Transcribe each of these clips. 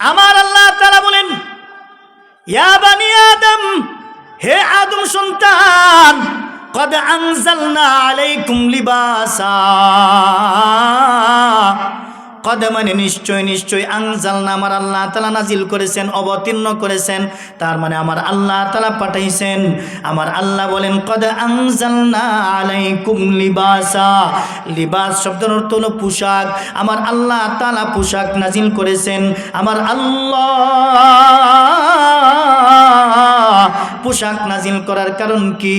আমার আল্লাহ তারা বলেন আদম হে আদম সন্তান কদ আনজালনা আলাইকুম লিবাসা। কদ মানে নিশ্চয় নিশ্চয় আংজাল না আমার আল্লাহ তালা নাজিল করেছেন, অবতীর্ণ করেছেন। তার মানে আমার আল্লাহ তালা পাঠাইছেন। আমার আল্লাহ বলেন, কদ আলাই আলাইকুম লিবাসা। লিবাস শব্দের অর্থ হলো পোশাক। আমার আল্লাহ তালা পোশাক নাজিল করেছেন। আমার আল্লাহ পোশাক নাজিল করার কারণ কি?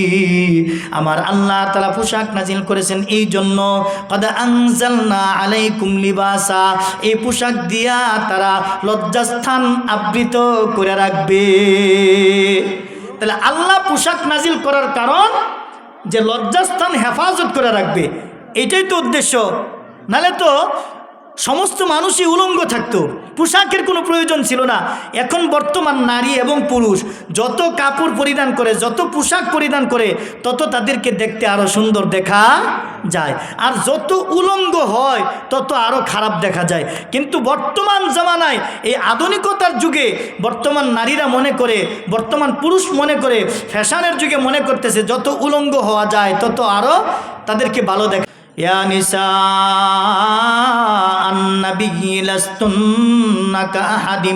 আমার আল্লাহ তালা পোশাক নাজিল করেছেন এই জন্য এই পোশাক দিয়া তারা লজ্জাস্থান আবৃত করে রাখবে। তাহলে আল্লাহ পোশাক নাজিল করার কারণ যে লজ্জাস্থান হেফাজত করে রাখবে। এটাই তো উদ্দেশ্য। নালে তো সমস্ত মানুষই উলঙ্গ থাকতো। পোশাকের কোনো প্রয়োজন ছিল না। এখন বর্তমান নারী এবং পুরুষ যত কাপড় পরিধান করে, যত পোশাক পরিধান করে, তত তাদেরকে দেখতে আরও সুন্দর দেখা যায়। আর যত উলঙ্গ হয়, তত আরও খারাপ দেখা যায়। কিন্তু বর্তমান জামানায় এই আধুনিকতার যুগে বর্তমান নারীরা মনে করে, বর্তমান পুরুষ মনে করে, ফ্যাশনের যুগে মনে করতেছে, যত উলঙ্গ হওয়া যায়, তত আরও তাদেরকে ভালো দেখা يا نساء النبي لستن كأحد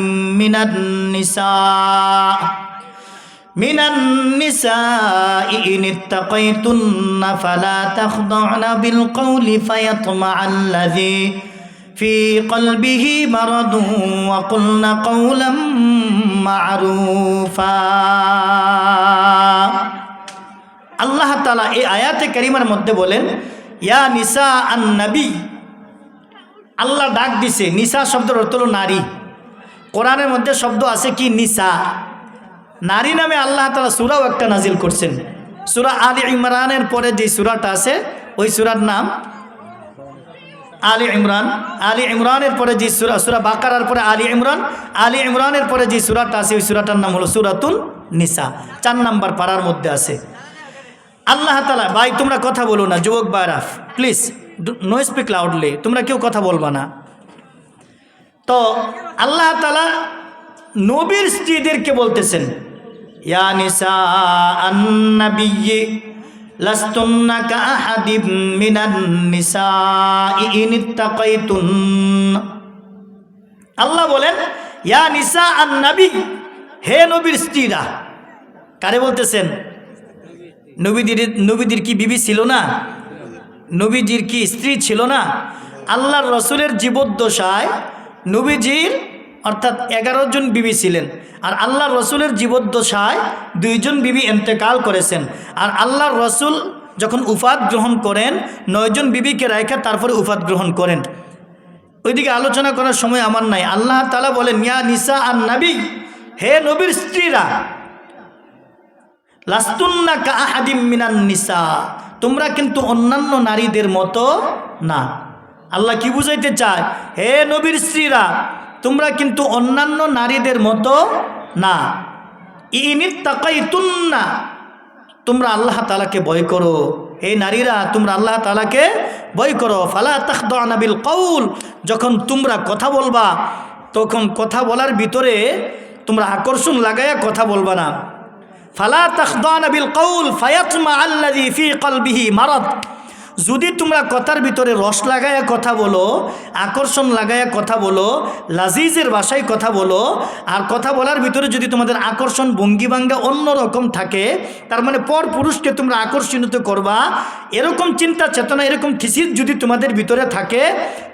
من النساء من النساء إن اتقيتن فلا تخضعن بالقول فيطمع الذي في قلبه مرض وقلن قولا معروفا আল্লাহ তালা এই আয়াতে কারিমার মধ্যে বলেন ইয়া নিসা আন নবী। আল্লাহ ডাক দিছে, নিসা শব্দের অর্থ হলো নারী। কোরআনের মধ্যে শব্দ আছে কি? নিসা। নারী নামে আল্লাহ তালা সুরাও একটা নাজিল করছেন। সুরা আলী ইমরানের পরে যে সুরাটা আছে, ওই সুরার নাম আলী ইমরান। আলী ইমরানের পরে যে সুরা সুরা বাকারার পরে আলী ইমরান। আলী ইমরানের পরে যে সুরাটা আছে, ওই সুরাটার নাম হলো সুরাতুল নিসা। চার নাম্বার পাড়ার মধ্যে আছে। আল্লাহ তালা ভাই, তোমরা কথা বলো না, যুবক বাইরা প্লিজ নো স্পিক লাউডলি তোমরা কেউ কথা বলবা না। তো আল্লাহ তালা নবীর স্ত্রীদেরকে বলতেছেন লাস্তুন্না আল্লাহ বলেন, ইয়া নিসা আন্নাবি হে নবীর স্ত্রীরা। কারে বলতেছেন? নবীদের নবীদের কি বিবি ছিল না? নবীজির কি স্ত্রী ছিল না? আল্লাহর রসুলের জীবদ্দশায় নবীজির অর্থাৎ এগারো জন বিবি ছিলেন। আর আল্লাহর রসুলের জীবদ্দশায় দুইজন বিবি এন্তেকাল করেছেন। আর আল্লাহর রসুল যখন উফাত গ্রহণ করেন নয়জন বিবিকে রেখে তারপরে উফাত গ্রহণ করেন। ওইদিকে আলোচনা করার সময় আমার নাই। আল্লাহ তালা বলেন, ইয়া নিসা আর নাবি হে নবীর স্ত্রীরা লাস্তুন্না কাহাদিম মিনান নিসা। তোমরা কিন্তু অন্যান্য নারীদের মতো না। আল্লাহ কি বুঝাইতে চায়? হে নবীর স্ত্রীরা, তোমরা কিন্তু অন্যান্য নারীদের মতো না। ইনিত তাকাই তুন্না তোমরা আল্লাহ তালাকে ভয় করো। হে নারীরা, তোমরা আল্লাহ তালাকে ভয় করো। ফালা তাকদাবিল কৌল যখন তোমরা কথা বলবা, তখন কথা বলার ভিতরে তোমরা আকর্ষণ লাগাইয়া কথা বলবা না। ফালা তখদান বিল কৌল ফায়াতমা আল্লাদি ফি কলবিহি মারদ যদি তোমরা কথার ভিতরে রস লাগায়া কথা বলো, আকর্ষণ লাগায়া কথা বলো, লাজিজের ভাষায় কথা বলো, আর কথা বলার ভিতরে যদি তোমাদের আকর্ষণ ভঙ্গিভাঙ্গা অন্যরকম থাকে, তার মানে পর পুরুষকে তোমরা আকর্ষণিত করবা, এরকম চিন্তা চেতনা, এরকম থিসিস যদি তোমাদের ভিতরে থাকে,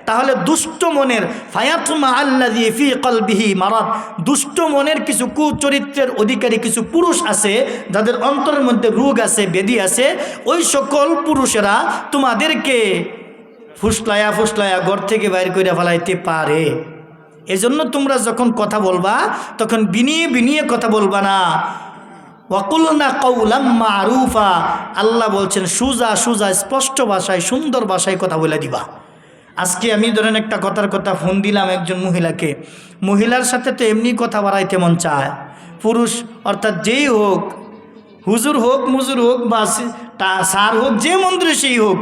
তাহলে দুষ্ট মনের, ফায়াতুমা আল্লাদি ফি কলবিহি মারাত দুষ্ট মনের কিছু কুচরিত্রের অধিকারী কিছু পুরুষ আছে, যাদের অন্তরের মধ্যে রোগ আছে, বেদি আছে, ওই সকল পুরুষেরা তোমাদেরকে ফুসলায়া ফুসলায়া ঘর থেকে বাইর করে ফেলাইতে পারে। এজন্য তোমরা যখন কথা বলবা, তখন বিনিয়ে বিনিয়ে কথা বলবা না। ওয়াকুলনা কৌলাম্মা আরুফা আল্লাহ বলছেন, সুজা সুজা, স্পষ্ট ভাষায়, সুন্দর ভাষায় কথা বলে দিবা। আজকে আমি ধরেন একটা কথার কথা ফোন দিলাম একজন মহিলাকে। মহিলার সাথে তো এমনি কথা বাড়াইতে মন চায়। পুরুষ, অর্থাৎ যেই হোক হুজুর হোক, মুজুর হোক বা সার হোক, যে মন্দিরে সেই হোক,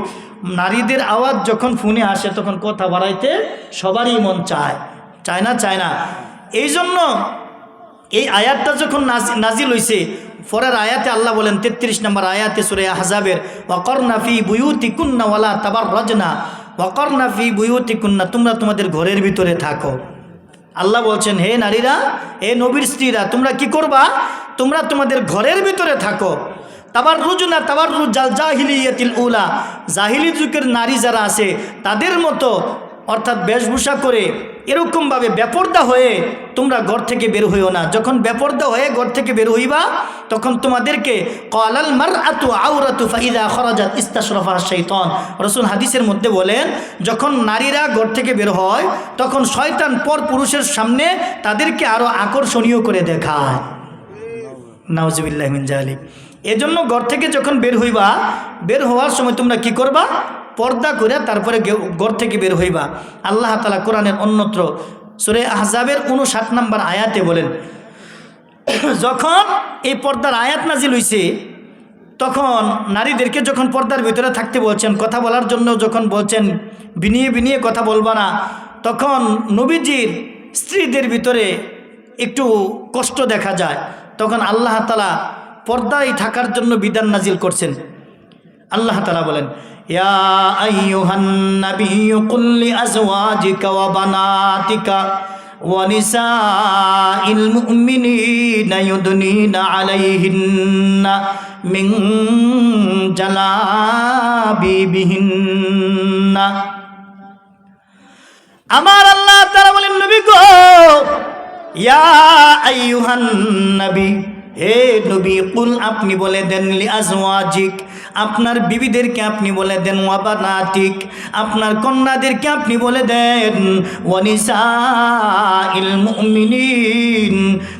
নারীদের আওয়াজ যখন ফোনে আসে, তখন কথা বাড়াইতে সবারই মন চায়। চায় না চায় না। এই জন্য এই আয়াতটা যখন নাজি- নাজিল হইছে, পরের আয়াতে আল্লাহ বলেন, তেত্রিশ নম্বর আয়াতে সুরে হাজাবের ওয়াকর্নাফি বুয়ুতি কুন্না ওয়ালা তাবার রজনা ওয়াকর্নাফি বুয়ুতি কুন্না তোমরা তোমাদের ঘরের ভিতরে থাকো। আল্লাহ বলছেন, হে নারীরা, হে নবীর স্ত্রীরা, তোমরা কি করবা? তোমরা তোমাদের ঘরের ভিতরে থাকো। তাবার রুজনা তাবার জাল জাহিলিয়াতিল উলা। জাহিলি যুগের নারী যারা আছে, তাদের মতো অর্থাৎ বেশভূষা করে এরকমভাবে বেপর্দা হয়ে তোমরা ঘর থেকে বের হইও না। যখন বেপর্দা হয়ে ঘর থেকে বের হইবা, তখন তোমাদেরকে কলাল মার আতু আউরাতু ফাইদা খরাজাত ইস্তাশরফা শৈতন রসুল হাদিসের মধ্যে বলেন, যখন নারীরা ঘর থেকে বের হয়, তখন শয়তান পর পুরুষের সামনে তাদেরকে আরও আকর্ষণীয় করে দেখায়। নাউজবিল্লাহ জালিক। এজন্য ঘর থেকে যখন বের হইবা, বের হওয়ার সময় তোমরা কি করবা? পর্দা করে তারপরে ঘর থেকে বের হইবা। আল্লাহ তালা কোরআনের অন্যত্র সুরে আহজাবের উনষাট নম্বর আয়াতে বলেন, যখন এই পর্দার আয়াত নাজিল হইছে, তখন নারীদেরকে যখন পর্দার ভিতরে থাকতে বলছেন, কথা বলার জন্য যখন বলছেন, বিনিয়ে বিনিয়ে কথা বলবা না, তখন নবীজির স্ত্রীদের ভিতরে একটু কষ্ট দেখা যায়। তখন আল্লাহ তালা পর্দায় থাকার জন্য বিধান নাজিল করছেন। আল্লাহ তালা বলেন আমার আল্লাহ তারা বলেন, নবী গো ইয়া আইয়ুহান নবী হে নবী কুল আপনি বলে দেন লি আজওয়াজিক। আপনার বিবিদেরকে আপনি বলে দেন ওয়াবানাতিক। আপনার কন্যাদেরকে আপনি বলে দেন ওয়ানিসা ইল মুমিনিন।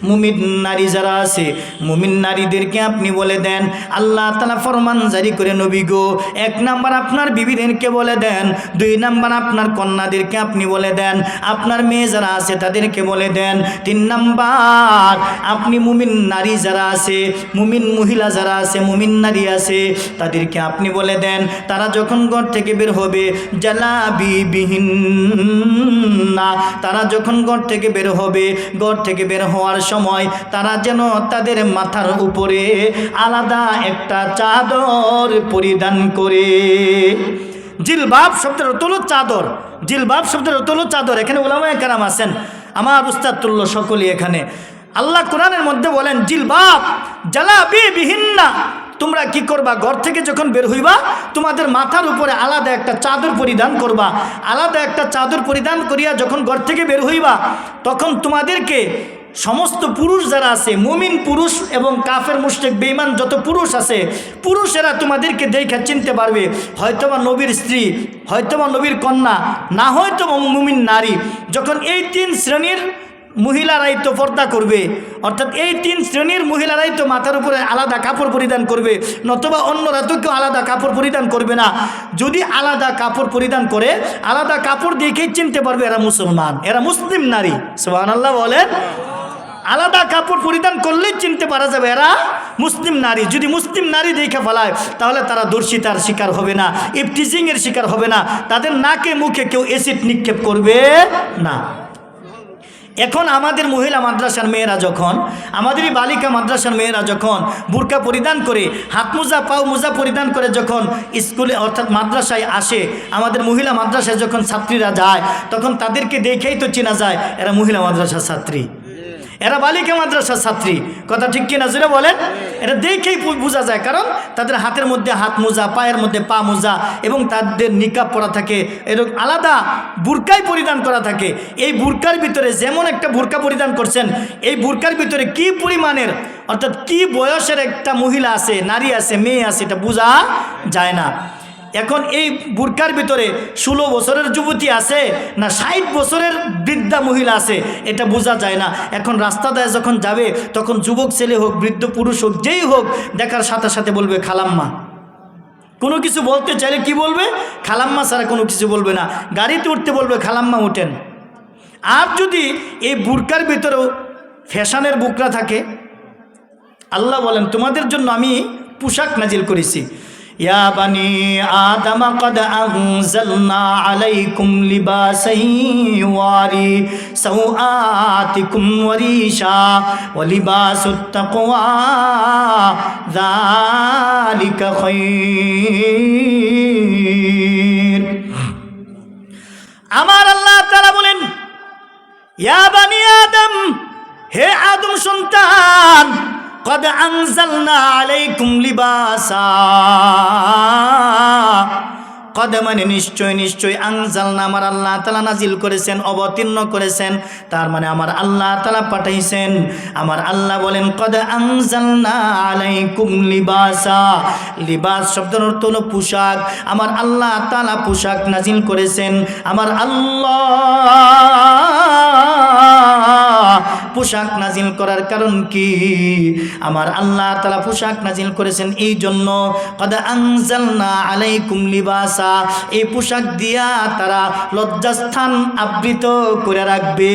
মুমিন নারী যারা আছে, মুমিন নারীদেরকে আপনি বলে দেন, আল্লাহ তালা ফরমান জারি করে নবী গো, এক নাম্বার আপনার বিবিদেরকে বলে দেন, দুই নাম্বার আপনার কন্যাদেরকে আপনি বলে দেন, আপনার মেয়ে যারা আছে তাদেরকে বলে দেন, তিন নাম্বার আপনি মুমিন নারী যারা আছে, মুমিন মহিলা যারা আছে, মুমিন নারী আছে তাদেরকে আপনি বলে দেন, তারা যখন ঘর থেকে বের হবে জালাবি বিহীন না তারা যখন ঘর থেকে বের হবে, ঘর থেকে বের হওয়ার সময় তারা যেন তাদের মাথার উপরে আলাদা একটা চাদর পরিধান করে। জিলবাব শব্দের অতল চাদর। জিলবাব শব্দের অতল চাদর। এখানে ওলামায় কারাম আছেন। আমার উস্তাদ তুল্য সকলেই এখানে। আল্লাহ কোরআনের মধ্যে বলেন, জিলবাব জালাবি বিহিন্না তোমরা কি করবা? ঘর থেকে যখন বের হইবা, তোমাদের মাথার উপরে আলাদা একটা চাদর পরিধান করবা। আলাদা একটা চাদর পরিধান করিয়া যখন ঘর থেকে বের হইবা, তখন তোমাদেরকে সমস্ত পুরুষ যারা আছে, মুমিন পুরুষ এবং কাফের মুশরিক বেইমান যত পুরুষ আছে, পুরুষেরা তোমাদেরকে দেখে চিনতে পারবে, হয়তোবা নবীর স্ত্রী, হয়তোবা নবীর কন্যা, না হয়তো মুমিন নারী। যখন এই তিন শ্রেণির মহিলারাই তো পর্দা করবে। অর্থাৎ এই তিন শ্রেণির মহিলারাই তো মাথার উপরে আলাদা কাপড় পরিধান করবে। নতুবা অন্যরা তো কেউ আলাদা কাপড় পরিধান করবে না। যদি আলাদা কাপড় পরিধান করে, আলাদা কাপড় দেখেই চিনতে পারবে এরা মুসলমান। এরা মুসলিম নারী। সোহান আল্লাহ বলেন। আলাদা কাপড় পরিধান করলেই চিনতে পারা যাবে এরা মুসলিম নারী। যদি মুসলিম নারী দেখে ফেলায়, তাহলে তারা দর্শিতার শিকার হবে না ইফটিজিংয়ের শিকার হবে না। তাদের নাকে মুখে কেউ এসিড নিক্ষেপ করবে না। এখন আমাদের মহিলা মাদ্রাসার মেয়েরা যখন, আমাদেরই বালিকা মাদ্রাসার মেয়েরা যখন বুরকা পরিধান করে, হাত মোজা, পাও মোজা পরিধান করে যখন স্কুলে অর্থাৎ মাদ্রাসায় আসে, আমাদের মহিলা মাদ্রাসায় যখন ছাত্রীরা যায়, তখন তাদেরকে দেখেই তো চেনা যায়, এরা মহিলা মাদ্রাসার ছাত্রী। এরা বালিকা মাদ্রাসার ছাত্রী। কথা ঠিক কিনা জুড়ে বলেন? এটা দেখেই বোঝা যায়, কারণ তাদের হাতের মধ্যে হাত মোজা, পায়ের মধ্যে পা মোজা এবং তাদের নিকাব পরা থাকে, এরকম আলাদা বুরকাই পরিধান করা থাকে। এই বুরকার ভিতরে যেমন একটা বুরকা পরিধান করছেন, এই বুরকার ভিতরে কি পরিমাণের, অর্থাৎ কি বয়সের একটা মহিলা আছে, নারী আছে, মেয়ে আছে, এটা বোঝা যায় না। এখন এই বুরকার ভিতরে ষোলো বছরের যুবতী আছে না ষাট বছরের বৃদ্ধা মহিলা আছে, এটা বোঝা যায় না। এখন রাস্তা দেয় যখন যাবে, তখন যুবক ছেলে হোক, বৃদ্ধ পুরুষ হোক, যেই হোক, দেখার সাথে সাথে বলবে, খালাম্মা। কোনো কিছু বলতে চাইলে কি বলবে? খালাম্মা ছাড়া কোনো কিছু বলবে না। গাড়িতে উঠতে বলবে, খালাম্মা উঠেন আর যদি এই বুরকার ভিতরেও ফ্যাশনের বুকরা থাকে, আল্লাহ বলেন, তোমাদের জন্য আমি পোশাক নাজিল করেছি। يا بني آدم قد أنزلنا عليكم لباسا يواري سوآتكم وريشا ولباس التقوى ذلك خير আমার আল্লাহ তারা বলেন ইয়া বানি আদম হে আদম সন্তান কদ আনজালনা আলাইকুম লিবাসা। কদ মানে নিশ্চয় নিশ্চয় আনজালনা আমার আল্লাহ তালা নাজিল করেছেন, অবতীর্ণ করেছেন, তার মানে আমার আল্লাহ তালা পাঠাইছেন। আমার আল্লাহ বলেন, কদ আনজালনা আলাইকুম লিবাসা। লিবাস শব্দের অর্থ হলো পোশাক। আমার আল্লাহ তালা পোশাক নাজিল করেছেন। আমার আল্লাহ পোশাক নাজিল করার কারণ কি? আমার আল্লাহ তালা পোশাক নাজিল করেছেন এই জন্য কদা আনজালনা আলাইকুম এই পোশাক দিয়া তারা লজ্জাস্থান আবৃত করে রাখবে।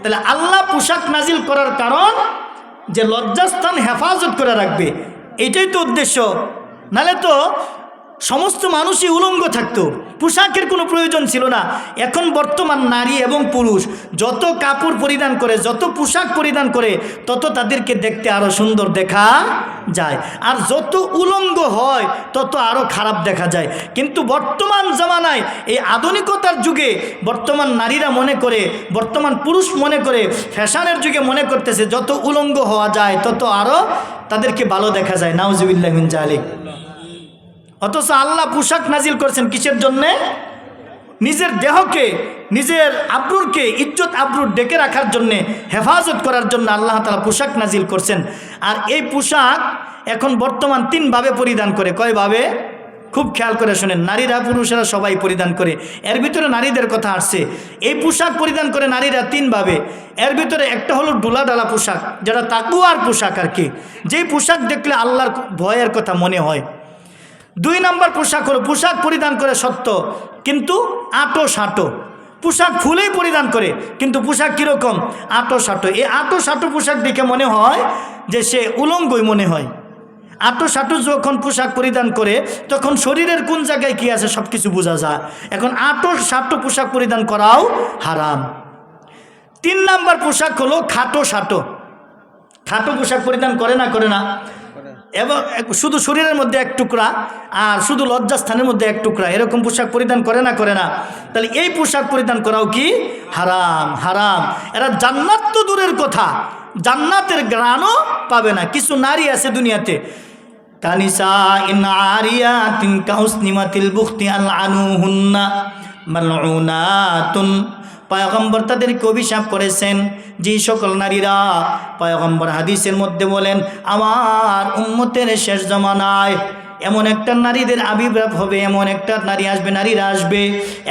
তাহলে আল্লাহ পোশাক নাজিল করার কারণ যে লজ্জাস্থান হেফাজত করে রাখবে। এটাই তো উদ্দেশ্য। নালে তো সমস্ত মানুষই উলঙ্গ থাকতো। পোশাকের কোনো প্রয়োজন ছিল না। এখন বর্তমান নারী এবং পুরুষ যত কাপড় পরিধান করে, যত পোশাক পরিধান করে, তত তাদেরকে দেখতে আরও সুন্দর দেখা যায়। আর যত উলঙ্গ হয়, তত আরও খারাপ দেখা যায়। কিন্তু বর্তমান জামানায় এই আধুনিকতার যুগে বর্তমান নারীরা মনে করে, বর্তমান পুরুষ মনে করে, ফ্যাশনের যুগে মনে করতেছে, যত উলঙ্গ হওয়া যায়, তত আরও তাদেরকে ভালো দেখা যায়। নাউজুবিল্লাহ মিন জালিক অথচ আল্লাহ পোশাক নাজিল করেছেন কিসের জন্যে? নিজের দেহকে, নিজের আব্রুরকে, ইজ্জত আব্রুর ডেকে রাখার জন্যে, হেফাজত করার জন্য আল্লাহ তালা পোশাক নাজিল করছেন। আর এই পোশাক এখন বর্তমান তিনভাবে পরিধান করে। কয়ভাবে খুব খেয়াল করে শোনেন, নারীরা, পুরুষেরা সবাই পরিধান করে। এর ভিতরে নারীদের কথা আসছে। এই পোশাক পরিধান করে নারীরা তিনভাবে এর ভিতরে একটা হলো ডোলা ডালা পোশাক, যেটা তাকুয়ার পোশাক আর কি। যেই পোশাক দেখলে আল্লাহর ভয়ের কথা মনে হয়। দুই নম্বর পোশাক হলো পোশাক পরিধান করে সত্য, কিন্তু আটো সাটো। পোশাক ফুলেই পরিধান করে, কিন্তু পোশাক কীরকম? আটো সাটো। এই আটো সাটো পোশাক দেখে মনে হয় যে সে উলঙ্গই মনে হয়। আটো সাটো যখন পোশাক পরিধান করে, তখন শরীরের কোন জায়গায় কি আছে সব কিছু বোঝা যায়। এখন আটো সাটো পোশাক পরিধান করাও হারাম। তিন নাম্বার পোশাক হলো খাটো সাটো। খাটো পোশাক পরিধান করে না করে না। এবং শুধু শরীরের মধ্যে এক টুকরা আর শুধু লজ্জাস্থানের মধ্যে এক টুকরা। এরকম পোশাক পরিধান করে না করে না। তাহলে এই পোশাক পরিধান করাও কি? হারাম হারাম। এরা জান্নাত তো দূরের কথা। জান্নাতের গ্রাণও পাবে না। কিছু নারী আছে দুনিয়াতে। কানিসা ইন আরিয়াতিন কাউসনিমাতিল বুখতি আল আনুহুন্না মালউনাতুন। পয়গম্বর তাদেরকে অভিশাপ করেছেন। যে সকল নারীরা পয়গম্বর হাদিসের মধ্যে বলেন, আমার উম্মতের শেষ জমানায় এমন একটা নারীদের আবির্ভাব হবে, এমন একটা নারী আসবে, নারীরা আসবে,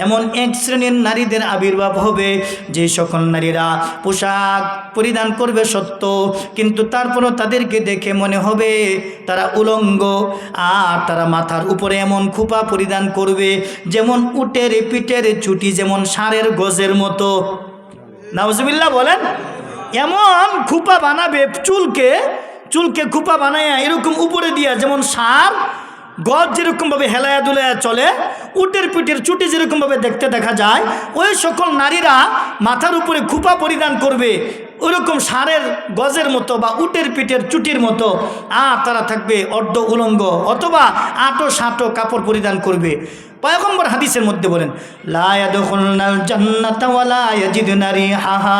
এমন এক শ্রেণির নারীদের আবির্ভাব হবে যে সকল নারীরা পোশাক পরিধান করবে সত্য, কিন্তু তারপরও তাদেরকে দেখে মনে হবে তারা উলঙ্গ, আর তারা মাথার উপরে এমন খোপা পরিধান করবে যেমন উটের পিঠের চুটি, যেমন ষাঁড়ের গজের মতো। নাউজবিল্লা বলেন, এমন খোপা বানাবে চুলকে চুলকে খোপা বানায় এরকম উপরে দিয়া যেমন সার গজ যেরকমভাবে হেলায়া দুলায়া চলে, উটের পিঠের চুটি যেরকমভাবে দেখতে দেখা যায়, ওই সকল নারীরা মাথার উপরে খুপা পরিধান করবে ওইরকম সারের গজের মতো বা উটের পিঠের চুটির মতো আর তারা থাকবে অর্ধ উলঙ্গ অথবা আটো সাটো কাপড় পরিধান করবে। পয়গম্বর হাদিসের মধ্যে বলেন লায়াদুল জান্নাতা ওয়ালা ইয়াজিদুনা রিহাহা।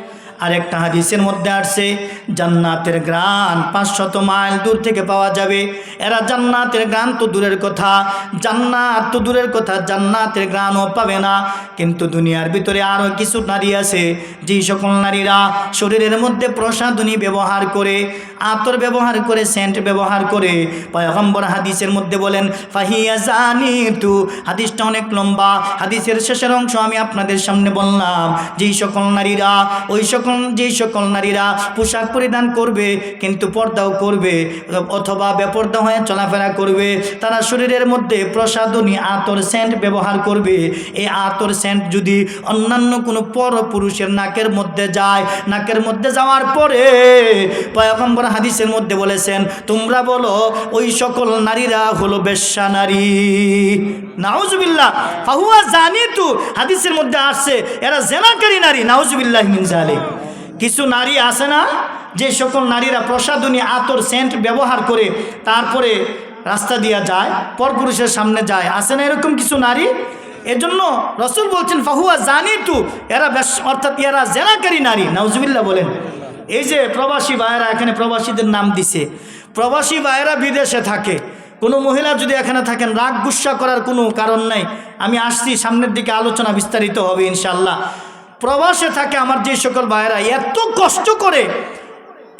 আর একটা হাদিসের মধ্যে আসছে, জান্নাতের গ্রাণ পাঁচশত মাইল দূর থেকে পাওয়া যাবে। এরা জান্নাতের গ্রাণ তো দূরের কথা, জান্নাত তো দূরের কথা, জান্নাতের গ্রাণও পাবে না। কিন্তু দুনিয়ার ভিতরে আরও কিছু নারী আছে, যেই সকল নারীরা শরীরের মধ্যে প্রসাধনী ব্যবহার করে, আতর ব্যবহার করে, সেন্ট ব্যবহার করে, পয়গম্বর হাদিসের মধ্যে বলেন, ফাহিয়া জানি তু হাদিসটা অনেক লম্বা, হাদিসের শেষের অংশ আমি আপনাদের সামনে বললাম, যেই সকল নারীরা ওই সকল সকল যেই সকল নারীরা পোশাক পরিধান করবে, কিন্তু পর্দাও করবে, অথবা বেপর্দা হয়ে চলাফেরা করবে, তারা শরীরের মধ্যে প্রসাদনী আতর সেন্ট ব্যবহার করবে। এই আতর সেন্ট যদি অন্যান্য কোনো পর পুরুষের নাকের মধ্যে যায়, নাকের মধ্যে যাওয়ার পরে পয়গম্বর হাদিসের মধ্যে বলেছেন, তোমরা বলো, ওই সকল নারীরা হলো বেশ্যা নারী। নাউজুবিল্লাহ, ফাহুয়া জানি তু হাদিসের মধ্যে আসছে, এরা জেনাকারী নারী, নাউজুবিল্লাহ মিনজালে কিছু নারী আছে না? যে সকল নারীরা প্রসাদনী আতর সেন্ট ব্যবহার করে তারপরে রাস্তা দিয়া যায়, পরপুরুষের সামনে যায়। আছে না এরকম কিছু নারী? এজন্য রসুল বলছেন, ফাহুয়া জানি তু এরা অর্থাৎ এরা জেনাকারী নারী। নাউজুবিল্লাহ বলেন। এই যে প্রবাসী ভাইয়েরা এখানে প্রবাসীদের নাম দিছে। প্রবাসী ভাইয়েরা বিদেশে থাকে। কোনো মহিলা যদি এখানে থাকেন, রাগ গুসা করার কোনো কারণ নাই। আমি আসছি, সামনের দিকে আলোচনা বিস্তারিত হবে ইনশাল্লাহ প্রবাসে থাকে আমার যে সকল ভাইয়েরা, এত কষ্ট করে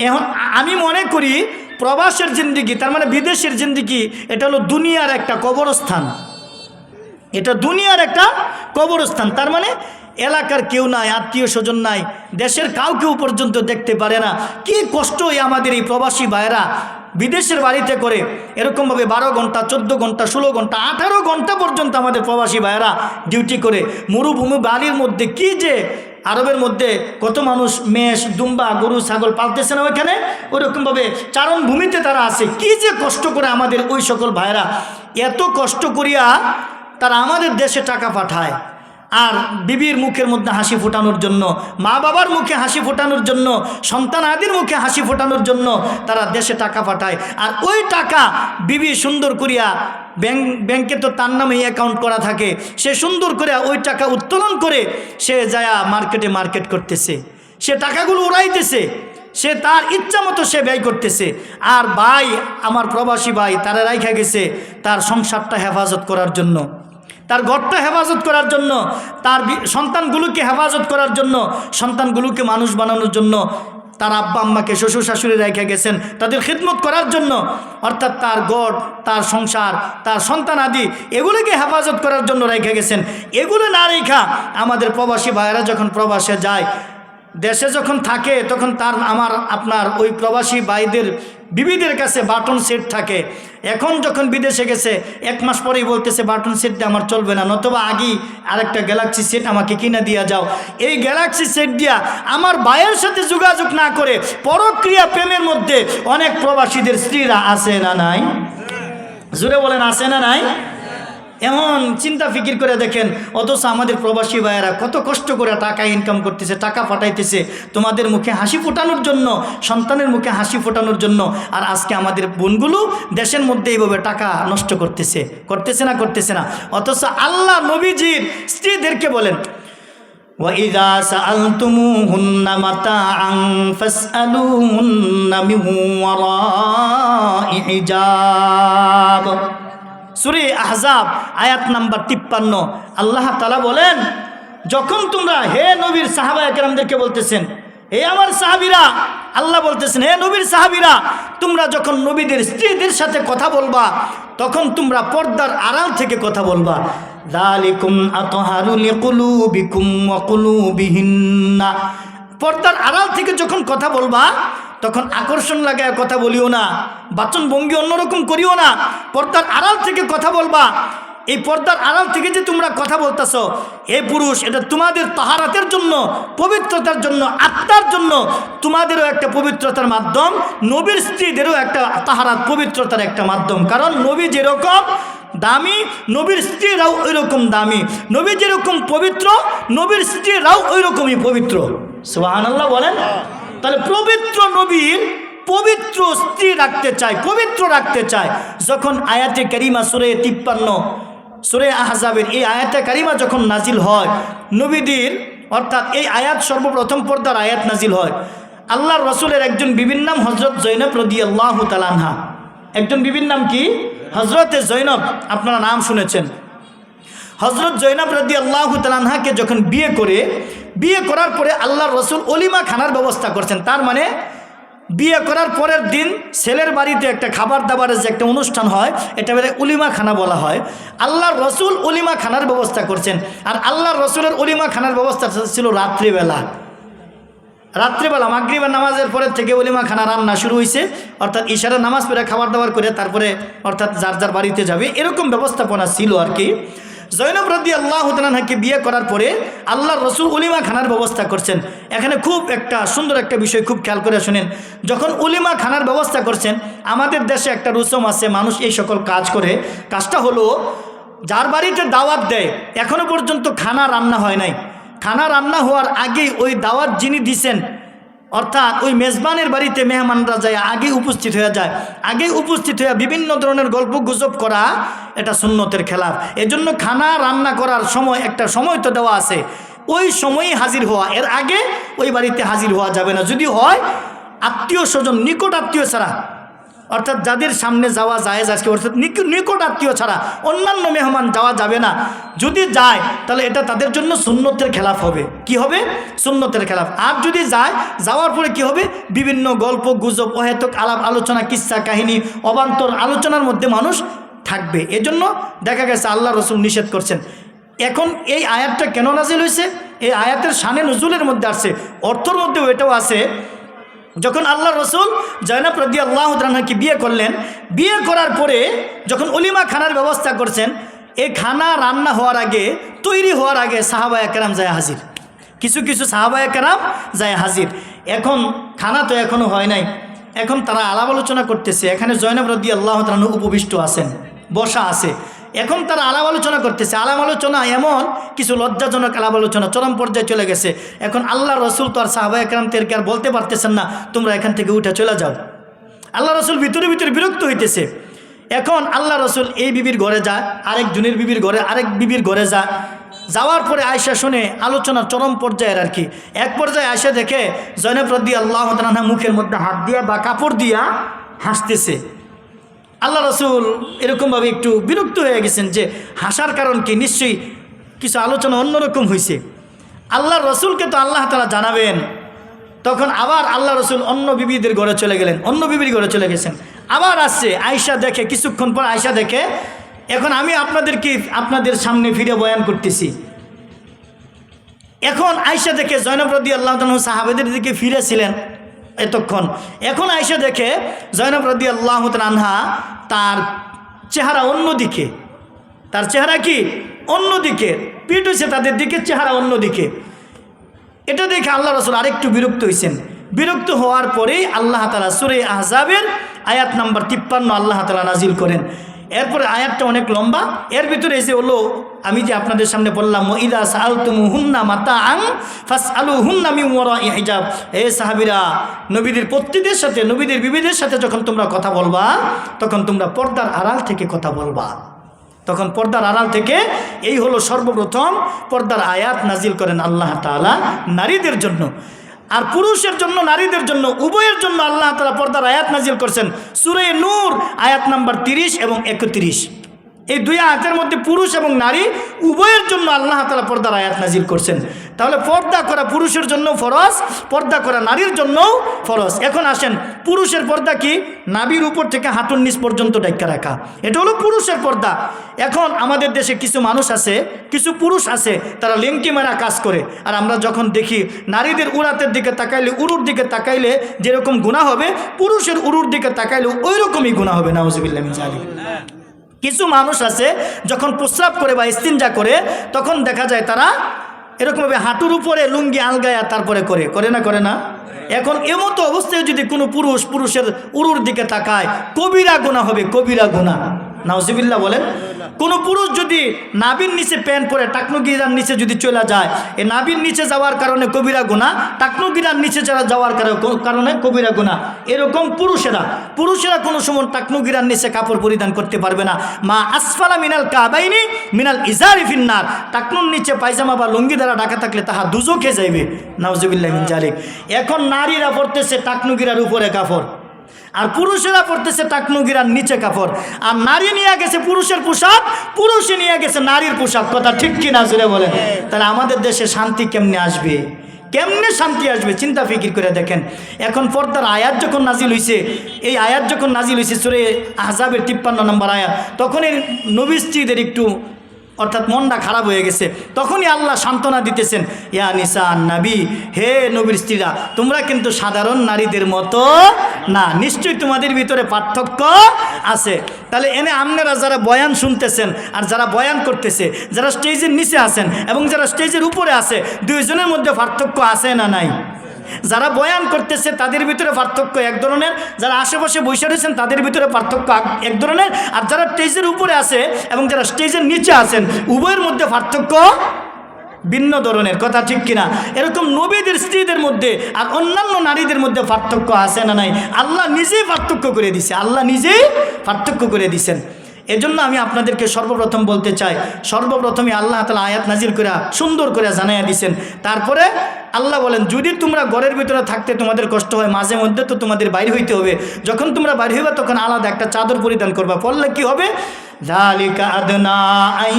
এখন আমি মনে করি প্রবাসের জিন্দিগি, তার মানে বিদেশের জিন্দিগি, এটা হলো দুনিয়ার একটা কবরস্থান। এটা দুনিয়ার একটা কবরস্থান, তার মানে এলাকার কেউ নাই, আত্মীয় স্বজন নাই, দেশের কাউকেও পর্যন্ত দেখতে পারে না। কি কষ্টই আমাদের এই প্রবাসী ভাইয়েরা বিদেশের বাড়িতে করে। এরকমভাবে বারো ঘণ্টা, চোদ্দ ঘণ্টা, ষোলো ঘণ্টা, আঠারো ঘণ্টা পর্যন্ত আমাদের প্রবাসী ভাইয়েরা ডিউটি করে। মরুভূমি বাড়ির মধ্যে কি যে আরবের মধ্যে কত মানুষ মেষ, দুম্বা, গরু, ছাগল পালতেছে না ওইখানে? ওইরকমভাবে চারণ ভূমিতে তারা আছে। কি যে কষ্ট করে আমাদের ওই সকল ভাইরা এত কষ্ট করিয়া তারা আমাদের দেশে টাকা পাঠায়। আর বিবির মুখের মধ্যে হাসি ফোটানোর জন্য, মা বাবার মুখে হাসি ফোটানোর জন্য, সন্তান আদির মুখে হাসি ফোটানোর জন্য তারা দেশে টাকা পাঠায়। আর ওই টাকা বিবি সুন্দর করিয়া ব্যাংক, ব্যাংকে তো তার নামে অ্যাকাউন্ট করা থাকে, সে সুন্দর করে ওই টাকা উত্তোলন করে সে যায়া মার্কেটে মার্কেট করতেছে। সে টাকাগুলো উড়াইতেছে, সে তার ইচ্ছা মতো সে ব্যয় করতেছে। আর ভাই, আমার প্রবাসী ভাই, তারা রাইখা গেছে তার সংসারটা হেফাজত করার জন্য। তার ঘরটা হেফাজত করার জন্য, তার সন্তানগুলোকে হেফাজত করার জন্য, সন্তানগুলোকে মানুষ বানানোর জন্য তার আব্বা আম্মাকে, শ্বশুর শাশুড়ি রেখে গেছেন। তাদের খিদমত করার জন্য, অর্থাৎ তার গড়, তার সংসার, তার সন্তান আদি, এগুলোকে হেফাজত করার জন্য রেখে গেছেন। এগুলো না রেখা আমাদের প্রবাসী ভাইয়েরা যখন প্রবাসে যায় দেশে যখন থাকে, তখন তার আমার, আপনার ওই প্রবাসী ভাইদের, বিবিদের কাছে বাটন সেট থাকে। এখন যখন বিদেশে গেছে, এক মাস পরেই বলতেছে, বাটন সেট দিয়ে আমার চলবে না, নতবা আগেই আরেকটা গ্যালাক্সি সেট আমাকে কিনে দিয়া যাও। এই গ্যালাক্সি সেট দিয়া আমার ভাইয়ের সাথে যোগাযোগ না করে পরক্রিয়া প্রেমের মধ্যে অনেক প্রবাসীদের স্ত্রীরা আছে না নাই? জুড়ে বলেন, আছে না নাই? এমন চিন্তা ফিকির করে দেখেন অথচ আমাদের প্রবাসী ভাইয়েরা কত কষ্ট করে টাকা ইনকাম করতেছে টাকা পাঠাইতেছে তোমাদের মুখে হাসি ফোটানোর জন্য সন্তানের মুখে হাসি ফোটানোর জন্য আর আজকে আমাদের বোনগুলো দেশের মধ্যে এইভাবে টাকা নষ্ট করতেছে করতেছে না করতেছে না অথচ আল্লাহ নবীজির স্ত্রীদেরকে বলেন وإذا سألتموهن متاعا فاسألوهن من وراء حجاب সুরে আহজাব, আয়াত নাম্বার তিপ্পান্ন। আল্লাহ তালা বলেন, যখন তোমরা হে নবীর সাহাবা একরামদেরকে বলতেছেন, হে আমার সাহাবিরা আল্লাহ বলতেছেন, হে নবীর সাহাবিরা, তোমরা যখন নবীদের স্ত্রীদের সাথে কথা বলবা, তখন তোমরা পর্দার আড়াল থেকে কথা বলবা। পর্দার আড়াল থেকে যখন কথা বলবা তখন আকর্ষণ লাগায় কথা বলিও না। বাচন ভঙ্গি অন্যরকম করিও না। পর্দার আড়াল থেকে কথা বলবা। এই পর্দার আড়াল থেকে যে তোমরা কথা বলতেছ, হে পুরুষ, এটা তোমাদের তাহারাতের জন্য, পবিত্রতার জন্য, আত্মার জন্য, তোমাদেরও একটা পবিত্রতার মাধ্যম, নবীর স্ত্রীদেরও একটা তাহারাত পবিত্রতার একটা মাধ্যম। কারণ নবী যেরকম দামি, নবীর স্ত্রীরাও ওই রকম দামি। নবী যেরকম পবিত্র, নবীর স্ত্রীরাও ওই রকমই পবিত্র। আল্লাহ বলেন? তাহলে পবিত্র নবীর পবিত্র স্ত্রী রাখতে চায়, পবিত্র রাখতে চায়। যখন আয়াতে কারিমা সুরে তিপ্পান্ন, সুরে আহজাবের এই আয়াতে কারিমা যখন নাজিল হয়, নবীদের অর্থাৎ এই আয়াত সর্বপ্রথম পর্দার আয়াত নাজিল হয়। আল্লাহর রসুলের একজন বিভিন্ন নাম হজরত জৈনব রদি আল্লাহ তালানহা একজন বিভিন্ন নাম কি? হজরতে জৈনব, আপনারা নাম শুনেছেন। হজরত জৈনব রদি আল্লাহ তালানহাকে যখন বিয়ে করে, বিয়ে করার পরে আল্লাহর রসুল অলিমা খানার ব্যবস্থা করছেন। তার মানে বিয়ে করার পরের দিন ছেলের বাড়িতে একটা খাবার দাবারের যে একটা অনুষ্ঠান হয়, এটা বলে উলিমা খানা বলা হয়। আল্লাহর রসুল অলিমা খানার ব্যবস্থা করছেন। আর আল্লাহর রসুলের অলিমা খানার ব্যবস্থা ছিল রাত্রিবেলা। রাত্রিবেলা মাগরিবার নামাজের পরে থেকে অলিমা খানা রান্না শুরু হয়েছে অর্থাৎ ইশারা নামাজ পড়ে খাবার দাবার করে তারপরে অর্থাৎ যার যার বাড়িতে যাবে, এরকম ব্যবস্থাপনা ছিল আর কি। জৈনব রদি আল্লাহ তালাহাকে বিয়ে করার পরে আল্লাহ রসুল উলিমা খানার ব্যবস্থা করছেন। এখানে খুব একটা সুন্দর একটা বিষয় খুব খেয়াল করে শুনেন। যখন উলিমা খানার ব্যবস্থা করছেন, আমাদের দেশে একটা রুসম আছে, মানুষ এই সকল কাজ করে। কাজটা হলো, যার বাড়িতে দাওয়াত দেয়, এখনও পর্যন্ত খানা রান্না হয় নাই। খানা রান্না হওয়ার আগেই ওই দাওয়াত যিনি দিছেন অর্থাৎ ওই মেজবানের বাড়িতে মেহমানরা যায়, আগে উপস্থিত হয়ে যায়। আগে উপস্থিত হয়ে বিভিন্ন ধরনের গল্প গুজব করা এটা সুন্নতের খেলাফ। এজন্য খানা রান্না করার সময়, একটা সময় তো দেওয়া আছে। ওই সময়ই হাজির হওয়া। এর আগে ওই বাড়িতে হাজির হওয়া যাবে না। যদি হয়, আত্মীয় স্বজন, নিকট আত্মীয় ছাড়া অর্থাৎ যাদের সামনে যাওয়া যায় আজকে, অর্থাৎ নিক- নিকট আত্মীয় ছাড়া অন্যান্য মেহমান যাওয়া যাবে না। যদি যায়, তাহলে এটা তাদের জন্য সুন্নতের খেলাফ হবে। কি হবে? সুন্নতের খেলাফ। আর যদি যায়, যাওয়ার পরে কি হবে? বিভিন্ন গল্প, গুজব, অহেতুক, আলাপ, আলোচনা কিস্সা কাহিনী, অবান্তর আলোচনার মধ্যে মানুষ থাকবে। এজন্য দেখা গেছে আল্লাহ রসুল নিষেধ করছেন। এখন এই আয়াতটা কেন নাজিল হয়েছে? এই আয়াতের শানে নজুলের মধ্যে আসছে। অর্থর মধ্যেও এটাও আছে যখন আল্লাহ রসুল জয়নাব রদি আল্লাহ বিয়ে করলেন, বিয়ে করার পরে যখন অলিমা খানার ব্যবস্থা করছেন এই খানা রান্না হওয়ার আগে, তৈরি হওয়ার আগে সাহাবা একরাম যায় হাজির। কিছু কিছু সাহাবা একরাম যায় হাজির। এখন খানা তো এখনও হয় নাই। এখন তারা আলাপ আলোচনা করতেছে। এখানে জয়নাব রদি আল্লাহ উপবিষ্ট আছেন, বসা আছে। এখন তারা আলাপ আলোচনা করতেছে। আলাপ আলোচনা এমন, কিছু লজ্জাজনক আলাপ আলোচনা চরম পর্যায়ে চলে গেছে। এখন আল্লাহ রসুল তো আর সাহাবা একরামদেরকে আর বলতে পারতেছেন না, তোমরা এখান থেকে উঠে চলে যাও। আল্লাহ রসুল ভিতরে ভিতরে বিরক্ত হইতেছে। এখন আল্লাহ রসুল এই বিবির ঘরে যায় আরেক জনের বিবির ঘরে, আরেক বিবির ঘরে যা। যাওয়ার পরে আয়সা শুনে আলোচনা চরম পর্যায়ের আর কি। এক পর্যায়ে আয়সা দেখে জয়নব রদ্দি আল্লাহ মুখের মধ্যে হাত দিয়া বা কাপড় দিয়া হাসতেছে। আল্লাহ রসুল এরকমভাবে একটু বিরক্ত হয়ে গেছেন যে হাসার কারণ কি? নিশ্চয়ই কিছু আলোচনা অন্যরকম হয়েছে আল্লাহ রসুলকে তো আল্লাহ তালা জানাবেন। তখন আবার আল্লাহ রসুল অন্য বিবিদের ঘরে চলে গেলেন, অন্য বিবির ঘরে চলে গেছেন। আবার আসছে আয়সা দেখে, কিছুক্ষণ পর আয়সা দেখে, এখন আমি আপনাদেরকে, আপনাদের সামনে ফিরে বয়ান করতেছি। এখন আয়সা দেখে জয়নব রদি আল্লাহ সাহাবেদের দিকে ফিরেছিলেন। এতক্ষণ। এখন আইসে দেখে জয়নব রদি আল্লাহ আনহা তার চেহারা অন্যদিকে। তার চেহারা কি? অন্যদিকে। পিঠ হয়েছে তাদের দিকে, চেহারা অন্যদিকে। এটা দেখে আল্লাহ রসুল আরেকটু বিরক্ত হয়েছেন বিরক্ত হওয়ার পরেই আল্লাহ তালা সুরে আহজাবের আয়াত নাম্বার তিপ্পান্ন আল্লাহ তালা নাজিল করেন। এরপরে আয়াতটা অনেক লম্বা। এর ভিতরে এসে হলো, আমি যে আপনাদের সামনে বললাম ইদা সাল তুমু হুন্না মাতা আং ফাস আলু হুন্না মি মোরা হিজাব। এ সাহাবিরা, নবীদের পত্নীদের সাথে, নবীদের বিবিদের সাথে যখন তোমরা কথা বলবা, তখন তোমরা পর্দার আড়াল থেকে কথা বলবা। তখন পর্দার আড়াল থেকে এই হলো সর্বপ্রথম পর্দার আয়াত নাজিল করেন আল্লাহ তাআলা নারীদের জন্য। আর পুরুষের জন্য, নারীদের জন্য, উভয়ের জন্য আল্লাহ তালা পর্দার আয়াত নাজিল করছেন। সুরে নূর, আয়াত নাম্বার তিরিশ এবং একত্রিশ। এই দুই আয়াতের মধ্যে পুরুষ এবং নারী উভয়ের জন্য আল্লাহ তালা পর্দার আয়াত নাজিল করছেন। তাহলে পর্দা করা পুরুষের জন্য ফরজ, পর্দা করা নারীর জন্যও ফরজ। এখন আসেন, পুরুষের পর্দা কি? নাবির উপর থেকে হাঁটুর নিচ পর্যন্ত ডাক্কা রাখা। এটা হলো পুরুষের পর্দা। এখন আমাদের দেশে কিছু মানুষ আছে, কিছু পুরুষ আছে, তারা লেংটি মারা কাজ করে। আর আমরা যখন দেখি, নারীদের উড়াতের দিকে তাকাইলে, উরুর দিকে তাকাইলে যেরকম গুণা হবে, পুরুষের উরুর দিকে তাকাইলে ওই রকমই গুণা হবে, নাউজুবিল্লাহ কিছু মানুষ আছে, যখন প্রস্রাব করে বা ইস্তিনজা করে, তখন দেখা যায় তারা এরকমভাবে হাঁটুর উপরে লুঙ্গি আলগায়া তারপরে করে। করে না করে না? এখন এমতো অবস্থায় যদি কোনো পুরুষ, পুরুষের উরুর দিকে তাকায়, কবিরা গোনা হবে, কবিরা গোনা নাওজিবিল্লা বলেন কোনো পুরুষ যদি নাবির নিচে প্যান্ট পরে টাকনুগিরার নিচে যদি চলে যায় এই নাবির নিচে যাওয়ার কারণে কবিরা গুণা টাকনুগিরার নিচে যারা যাওয়ার কারণে কবিরা গুণা এরকম পুরুষেরা পুরুষেরা কোনো সময় টাকনুগিরার নিচে কাপড় পরিধান করতে পারবে না। মা আসফালা মিনাল কাবাইনি মিনাল ইজারি ফিন্নার। টাকনুর নিচে পায়জামা বা লুঙ্গি দ্বারা ঢাকা থাকলে তাহা দুজোকে যাইবে। নাউজুবিল্লাহ মিন জালিক। এখন নারীরা পড়তেছে টাকনুগিরার উপরে কাপড়। আর পুরুষেরা পড়তেছে টাকনুগিরার নিচে কাপড়। আর নারী নিয়ে গেছে পুরুষের পোশাক পুরুষে নিয়ে গেছে নারীর পোশাক। কথা ঠিক কি না জুড়ে বলেন। তাহলে আমাদের দেশে শান্তি কেমনে আসবে? কেমনে শান্তি আসবে? চিন্তা ফিকির করে দেখেন। এখন পর্দার আয়াত যখন নাজিল হইছে, এই আয়াত যখন নাজিল হইছে, সুরে আহজাবের তিপ্পান্ন নম্বর আয়াত তখন এই নবী স্ত্রীদের একটু অর্থাৎ মনটা খারাপ হয়ে গেছে। তখনই আল্লাহ সান্ত্বনা দিতেছেন, ইয়া নিসা নাবি হে নবীর স্ত্রীরা, তোমরা কিন্তু সাধারণ নারীদের মতো না, নিশ্চয়ই তোমাদের ভিতরে পার্থক্য আছে। তাহলে এনে আপনারা যারা বয়ান শুনতেছেন আর যারা বয়ান করতেছে, যারা স্টেজের নিচে আছেন এবং যারা স্টেজের উপরে আছে, দুইজনের মধ্যে পার্থক্য আছে না নাই? যারা বয়ান করতেছে, তাদের ভিতরে পার্থক্য এক ধরনের। যারা আশেপাশে বসে রয়েছেন, তাদের ভিতরে পার্থক্য এক ধরনের। আর যারা স্টেজের উপরে আছে এবং যারা স্টেজের নিচে আছেন, উভয়ের মধ্যে পার্থক্য ভিন্ন ধরনের। কথা ঠিক কিনা? এরকম নবীদের, স্ত্রীদের মধ্যে আর অন্যান্য নারীদের মধ্যে পার্থক্য আছে না নাই? আল্লাহ নিজেই পার্থক্য করে দিছে। আল্লাহ নিজেই পার্থক্য করে দিছেন। এজন্য আমি আপনাদেরকে সর্বপ্রথম বলতে চাই সর্বপ্রথমে আল্লাহ তালা আয়াত নাজির করে সুন্দর করে জানাইয়া দিছেন তারপরে আল্লাহ বলেন যদি তোমরা ঘরের ভিতরে থাকতে তোমাদের কষ্ট হয় মাঝে মধ্যে তো তোমাদের বাইরে হইতে হবে যখন তোমরা বাইরে হইবা তখন আলাদা একটা চাদর পরিধান করবা পড়লে কি হবে ذَلِكَ أَدْنَى أَن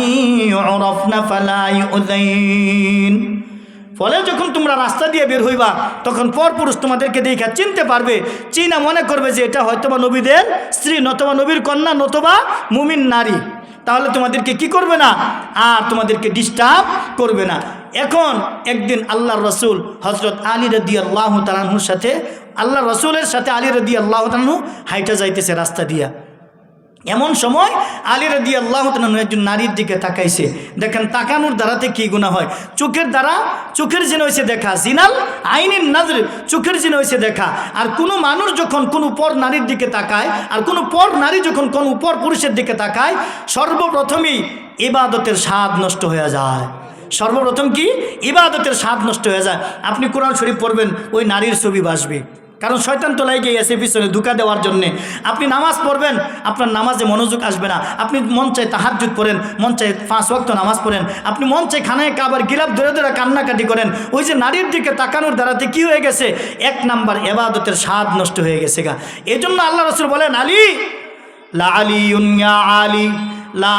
يُعْرَفْنَ فَلَا يُؤْذَيْنَ ফলে যখন তোমরা রাস্তা দিয়ে বের হইবা, তখন পরপুরুষ তোমাদেরকে দেখে চিনতে পারবে। চিনা মনে করবে যে এটা হয়তোবা নবীদের স্ত্রী, নতবা নবীর কন্যা, নতবা মুমিন নারী। তাহলে তোমাদেরকে কি করবে না? আর তোমাদেরকে ডিস্টার্ব করবে না। এখন একদিন আল্লাহর রসুল হজরত আলী রদি আল্লাহ তালাহুর সাথে আল্লাহ রসুলের সাথে আলী রদি আল্লাহ তালাহু হাইটা যাইতেছে রাস্তা দিয়া। এমন সময় আলী রাদি আল্লাহ একজন নারীর দিকে তাকাইছে। দেখেন তাকানোর দ্বারাতে কি গুণা হয়? চোখের দ্বারা চোখের জিন হয়েছে দেখা, জিনাল আইনের নাজর, চোখের জিন হয়েছে দেখা। আর কোনো মানুষ যখন কোনো পর নারীর দিকে তাকায়, আর কোনো পর নারী যখন কোনো পর পুরুষের দিকে তাকায়, সর্বপ্রথমেই ইবাদতের স্বাদ নষ্ট হয়ে যায়। সর্বপ্রথম কি? ইবাদতের স্বাদ নষ্ট হয়ে যায়। আপনি কোরআন শরীফ পড়বেন, ওই নারীর ছবি বাসবে। কারণ শয়তান তো লাগিয়ে গেছে পিছনে ধোকা দেওয়ার জন্যে। আপনি নামাজ পড়বেন, আপনার নামাজে মনোযোগ আসবে না। আপনি মন চাই তাহাজুদ পড়েন, মন চাই পাঁচ ওয়াক্ত নামাজ পড়েন। আপনি মন চাই খানায় কাবার গিলাপ ধরে ধরে কান্নাকাটি করেন। ওই যে নারীর দিকে তাকানোর দ্বারাতে কি হয়ে গেছে? এক নাম্বার এবাদতের স্বাদ নষ্ট হয়ে গেছে গা। এই জন্য আল্লাহ রসুল বলেন, আলী, লা আলী, লা